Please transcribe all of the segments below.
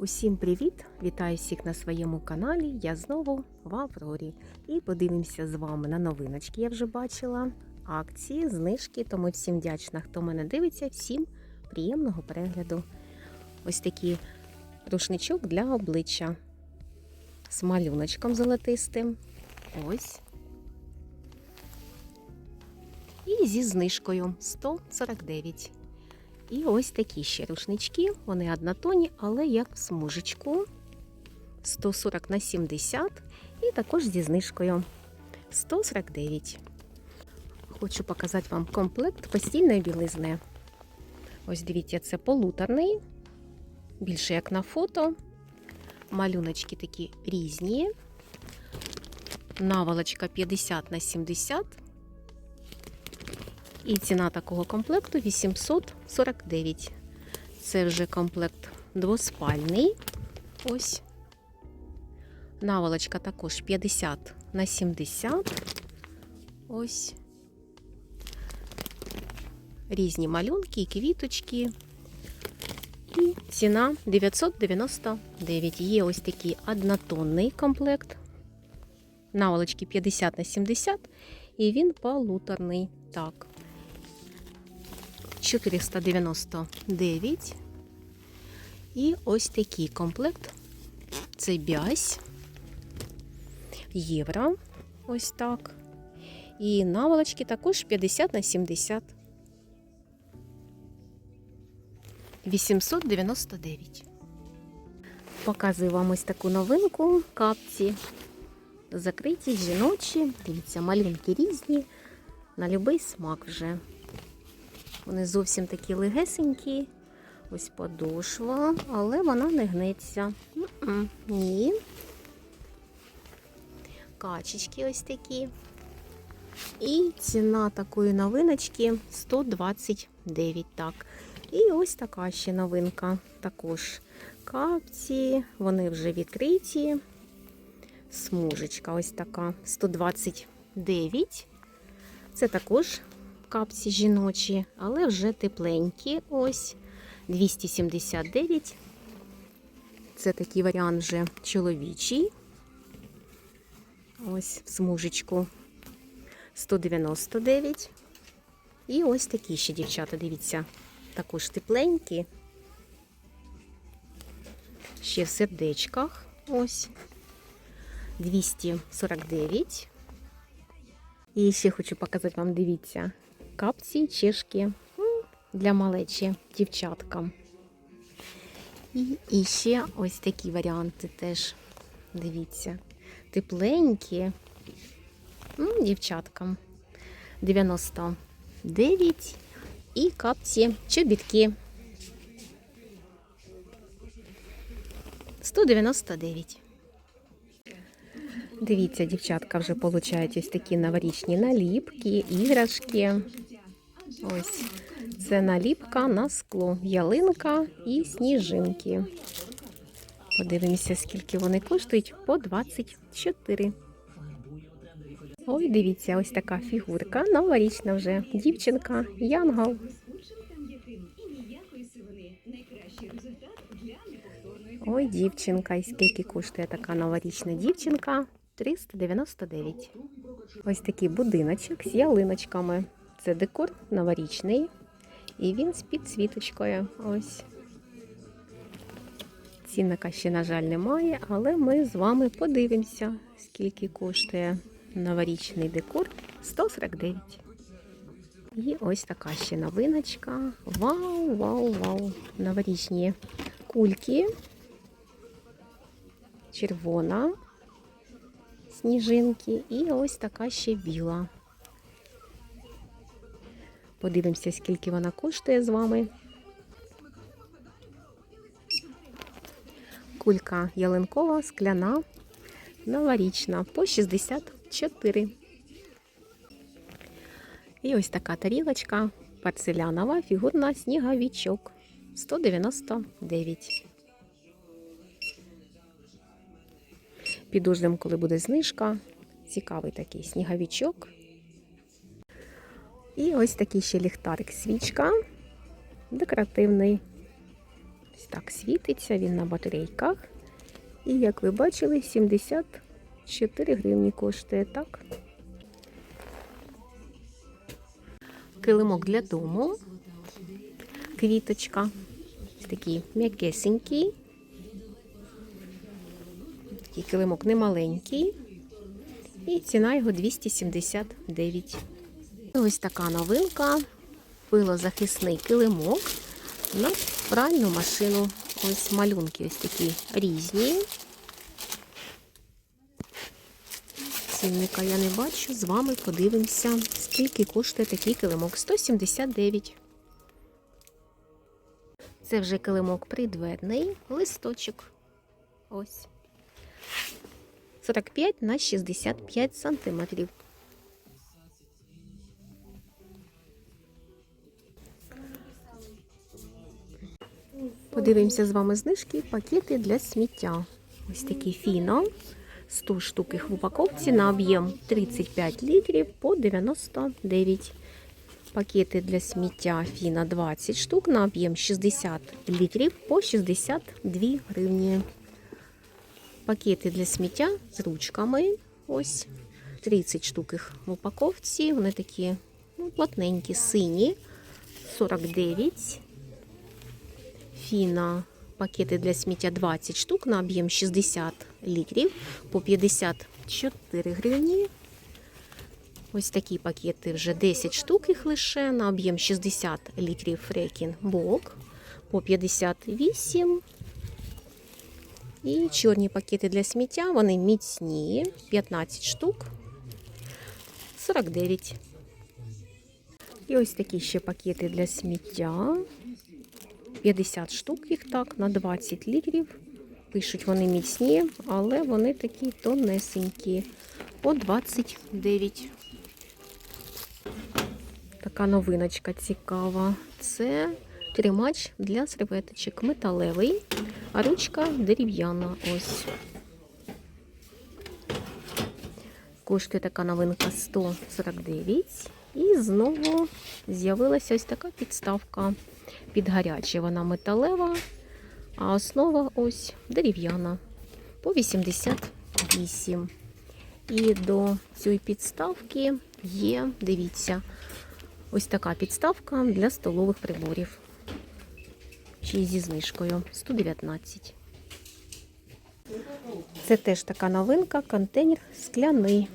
Усім привіт! Вітаю всіх на своєму каналі. Я знову в Аврорі. І подивимося з вами на новиночки. Я вже бачила акції, знижки. Тому всім вдячна, хто мене дивиться. Всім приємного перегляду. Ось такий рушничок для обличчя з малюночком золотистим. Ось. І зі знижкою 149. І ось такі ще рушнички. Вони однотонні, але як в смужечку 140 на 70 і також зі знижкою 149. Хочу показати вам комплект постільної білизни. Ось дивіться, це полуторний, більше як на фото. Малюночки такі різні. Наволочка 50 на 70. І ціна такого комплекту 849. Це вже комплект двоспальний. Ось. Наволочка також 50 на 70. Ось. Різні малюнки і квіточки. І ціна 999. Є ось такий однотонний комплект. Наволочки 50 на 70. І він полуторний. Так. 499. І ось такий комплект. Це бязь. Євро. Ось так. І наволочки також 50 на 70. 899. Показую вам ось таку новинку капці. Закриті, жіночі. Дивіться, малюнки різні. На будь-який смак вже. Вони зовсім такі легесенькі. Ось подошва, але вона не гнеться. М-м, Ні. Качечки ось такі. І ціна такої новиночки 129. Так. І ось така ще новинка. Також капці, вони вже відкриті. Смужечка ось така 129. Це також капці жіночі, але вже тепленькі. Ось 279. Це такий варіант вже чоловічий. Ось в смужечку 199. І ось такі ще дівчата, дивіться, також тепленькі. Ще в сердечках. Ось 249. І ще хочу показати вам, дивіться, капці, чешки для малечі дівчаткам. І, і ще ось такі варіанти теж. Дивіться. Тепленькі. М, Дівчаткам. 99 і капці чобітки. 199. Дивіться, дівчатка вже получають ось такі новорічні наліпки, іграшки. Ось це наліпка на скло, ялинка і сніжинки. Подивимося, скільки вони коштують по 24. Ой, дивіться, ось така фігурка. Новорічна вже. Дівчинка, янгол. Ой, дівчинка, і скільки коштує така новорічна дівчинка? 399. Ось такий будиночок з ялиночками. Це декор новорічний. І він з підсвіточкою. Ось. Цінника ще, на жаль, немає, але ми з вами подивимося, скільки коштує новорічний декор 149. І ось така ще новиночка. Вау, вау, вау! Новорічні кульки. Червона сніжинки і ось така ще біла. Подивимося, скільки вона коштує з вами. Кулька ялинкова, скляна, новорічна по 64. І ось така тарілочка порцелянова, фігурна сніговичок 199. Підождемо, коли буде знижка. Цікавий такий сніговичок. І ось такий ще ліхтарик свічка. Декоративний. Ось так світиться, він на батарейках. І як ви бачили, 74 гривні коштує так. Килимок для дому. Квіточка. Такий м'якесенький. Такий килимок немаленький. І ціна його 279. Ось така новинка. Пилозахисний килимок на пральну машину. Ось малюнки ось такі різні. Цінника я не бачу. З вами подивимося, скільки коштує такий килимок. 179. Це вже килимок придверний, листочок. Ось. 45 на 65 сантиметрів. Подивимося з вами знижки пакети для сміття. Ось такі фіно. 100 штук їх в упаковці на об'єм 35 літрів по 99. Пакети для сміття фіна 20 штук на об'єм 60 літрів по 62 гривні. Пакети для сміття з ручками. Ось 30 штук їх в упаковці. Вони такі ну, плотненькі, сині. 49. Фіна пакети для сміття 20 штук на об'єм 60 літрів по 54 гривні. Ось такі пакети вже 10 штук їх лише на об'єм 60 літрів фрекін бок по 58. І чорні пакети для сміття, вони міцні, 15 штук, 49. І ось такі ще пакети для сміття. 50 штук їх так, на 20 літрів. Пишуть вони міцні, але вони такі тонесенькі. По 29. Така новиночка цікава. Це тримач для серветочок металевий, а ручка дерев'яна. Ось. Коштує така новинка 149. І знову з'явилася ось така підставка під гаряче. Вона металева, а основа ось дерев'яна по 88. І до цієї підставки є, дивіться, ось така підставка для столових приборів. Чи зі знижкою 119. Це теж така новинка, контейнер скляний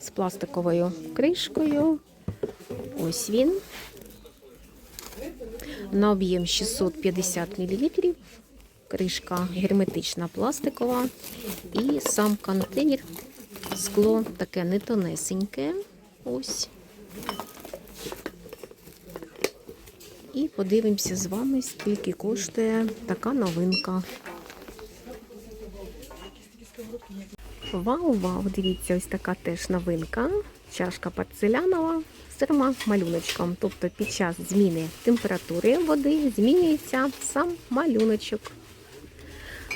з пластиковою кришкою. Ось він. На об'єм 650 мл. Кришка герметична пластикова. І сам контейнер скло таке не тонесеньке. Ось. І подивимося з вами, скільки коштує така новинка. Вау, вау! Дивіться, ось така теж новинка. Чашка порцелянова з трьома малюночком. Тобто під час зміни температури води змінюється сам малюночок.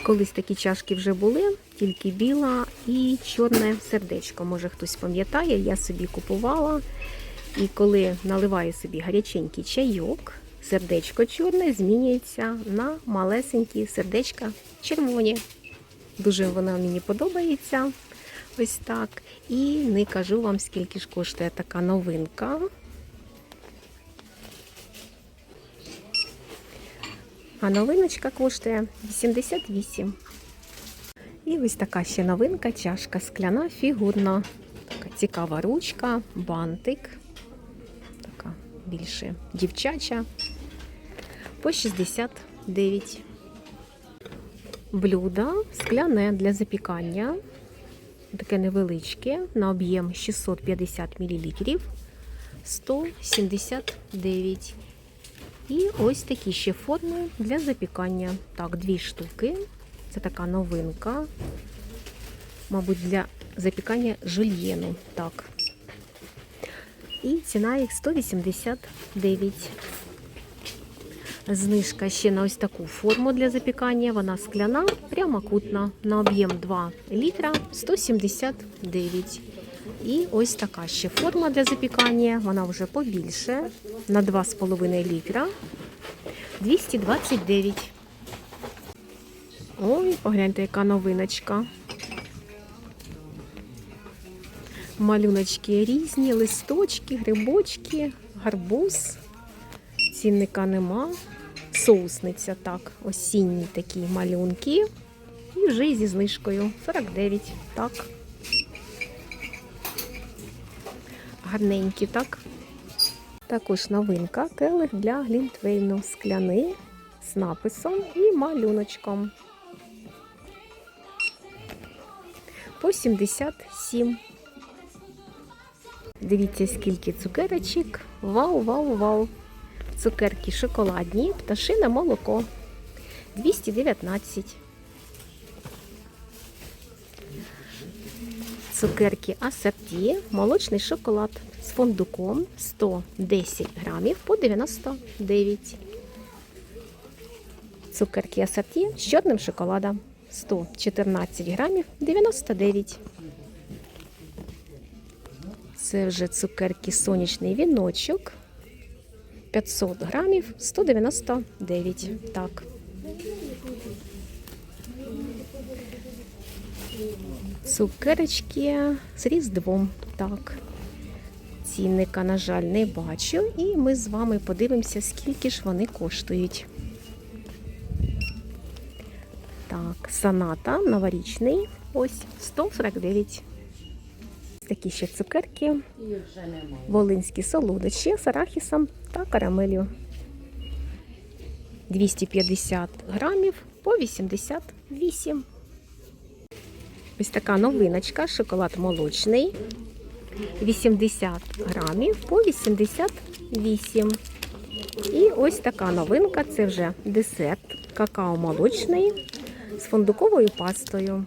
Колись такі чашки вже були, тільки біла і чорне сердечко. Може хтось пам'ятає, я собі купувала. І коли наливаю собі гаряченький чайок, сердечко чорне змінюється на малесенькі сердечка червоні. Дуже вона мені подобається. Ось так. І не кажу вам, скільки ж коштує така новинка. А новиночка коштує 88. І ось така ще новинка, чашка скляна, фігурна. Така цікава ручка, бантик. Така більше дівчача. По 69. Блюдо скляне для запікання. Таке невеличке, на об'єм 650 мл. 179. І ось такі ще форми для запікання. Так, дві штуки. Це така новинка. Мабуть, для запікання жульєну. Так. І ціна їх 189. Знижка ще на ось таку форму для запікання. Вона скляна, прямокутна, на об'єм 2 літра 179. І ось така ще форма для запікання. Вона вже побільше на 2,5 літра 229. Ой, погляньте, яка новиночка. Малюночки різні, листочки, грибочки, гарбуз. Цінника нема. Соусниця, так, осінні такі малюнки. І вже зі знижкою 49. Так. Гарненькі, так. Також новинка келих для глінтвейну скляний з написом і малюночком. По 77. Дивіться, скільки цукерочок. Вау, вау, вау. Цукерки шоколадні, пташине молоко. 219. Цукерки асорті, молочний шоколад з фундуком 110 грамів по 99. Цукерки асорті з чорним шоколадом 114 грамів 99. Це вже цукерки сонячний віночок 500 грамів 199. Так. Цукерочки з різдвом. Так. Цінника, на жаль, не бачу. І ми з вами подивимося, скільки ж вони коштують. Так, саната новорічний. Ось 149. Такі ще цукерки. Волинські солодощі з арахісом та карамелью. 250 грамів по 88. Ось така новиночка, шоколад молочний. 80 грамів по 88. І ось така новинка це вже десерт какао молочний з фундуковою пастою.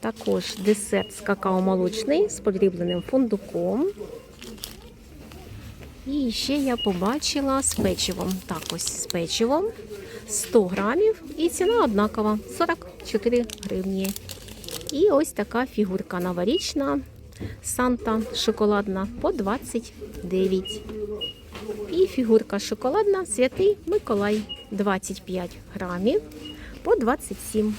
Також десерт з какао молочний з подрібленим фундуком. І ще я побачила з печивом. Так, ось з печивом 100 грамів і ціна однакова 44 гривні. І ось така фігурка новорічна Санта шоколадна по 29. І фігурка шоколадна Святий Миколай 25 грамів по 27.